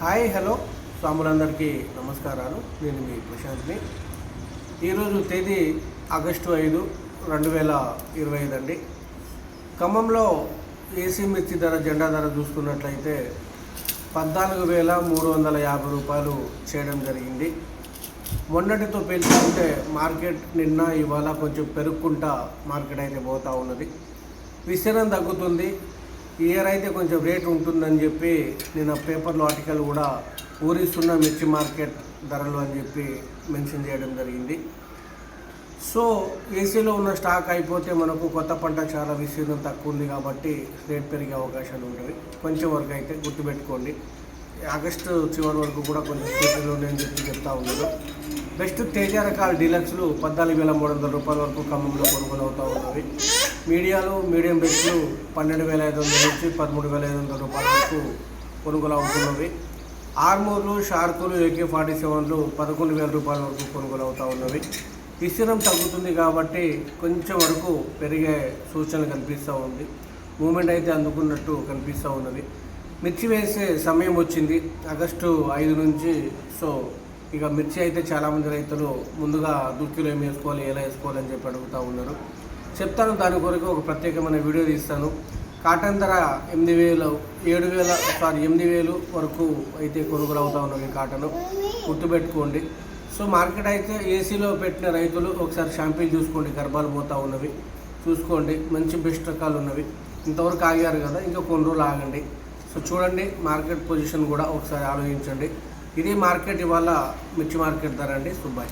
Hi hello. స్వాములందరికీ నమస్కారాలు. నేను మీ ప్రశాంత్ని. ఈరోజు తేదీ ఆగస్టు ఐదు రెండు వేల ఇరవై ఐదు అండి. ఖమ్మంలో ఏసీ మిర్చి ధర జెండా ధర చూసుకున్నట్లయితే పద్నాలుగు వేల మూడు వందల యాభై రూపాయలు చేయడం జరిగింది. మొన్నటితో పెంచుకుంటే మార్కెట్ నిన్న ఇవాళ కొంచెం పెరుక్కుంటా మార్కెట్ అయితే పోతూ ఉన్నది. విస్తీర్ణం తగ్గుతుంది. ఇయర్ అయితే కొంచెం రేట్ ఉంటుందని చెప్పి నేను ఆ పేపర్లో ఆర్టికల్ కూడా ఊరిస్తున్న మిర్చి మార్కెట్ ధరలు అని చెప్పి మెన్షన్ చేయడం జరిగింది. సో ఏసీలో ఉన్న స్టాక్ అయిపోతే మనకు కొత్త పంట చాలా విస్తీర్ణం తక్కువ ఉంది కాబట్టి రేట్ పెరిగే అవకాశాలు ఉంటాయి. కొంచెం వరకు అయితే గుర్తుపెట్టుకోండి. ఆగస్టు చివరి వరకు కూడా కొంచెం స్థితిలో నేను చెప్పి చెప్తా ఉన్నాను. బెస్ట్ తేజ రకాల డీలక్స్లు పద్నాలుగు వేల మూడు వందల రూపాయల వరకు ఖమ్మంలో కొనుగోలు అవుతూ ఉన్నవి. మీడియాలు మీడియం బెస్ట్లు పన్నెండు వేల ఐదు వందల నుంచి పదమూడు వేల ఐదు వందల రూపాయల వరకు కొనుగోలు అవుతున్నవి ఆర్మూర్లు షార్కులు ఏకే ఫార్టీ సెవెన్లు పదకొండు వేల రూపాయల వరకు కొనుగోలు అవుతూ ఉన్నవి. విస్తీర్ణం తగ్గుతుంది కాబట్టి కొంచెం వరకు పెరిగే సూచనలు కనిపిస్తూ ఉంది. మూమెంట్ అయితే అందుకున్నట్టు కనిపిస్తూ ఉన్నది. మిర్చి వేసే సమయం వచ్చింది. ఆగస్టు ఐదు నుంచి సో ఇక మిర్చి అయితే చాలామంది రైతులు ముందుగా దుక్కిలో ఏం వేసుకోవాలి ఎలా వేసుకోవాలి అని చెప్పి అడుగుతూ ఉన్నారు. చెప్తాను దాని కొరకు ఒక ప్రత్యేకమైన వీడియో తీస్తాను. కాటన్ ధర ఎనిమిది వేలు ఏడు వేల సారీ ఎనిమిది వేలు వరకు అయితే కొనుగోలు అవుతూ ఉన్నాం ఈ కాటన్. గుర్తుపెట్టుకోండి. సో మార్కెట్ అయితే ఏసీలో పెట్టిన రైతులు ఒకసారి షాంపిల్ చూసుకోండి గర్భాలు పోతూ ఉన్నవి. చూసుకోండి మంచి బెస్ట్ రకాలు ఉన్నవి. ఇంతవరకు ఆగారు కదా ఇంకా కొన్ని రోజులు ఆగండి. సో చూడండి మార్కెట్ పొజిషన్ కూడా ఒకసారి ఆలోచించండి. ఇది మార్కెట్ ఇవాళ మిర్చి మార్కెట్ ధర అండి సుబ్బాయ్.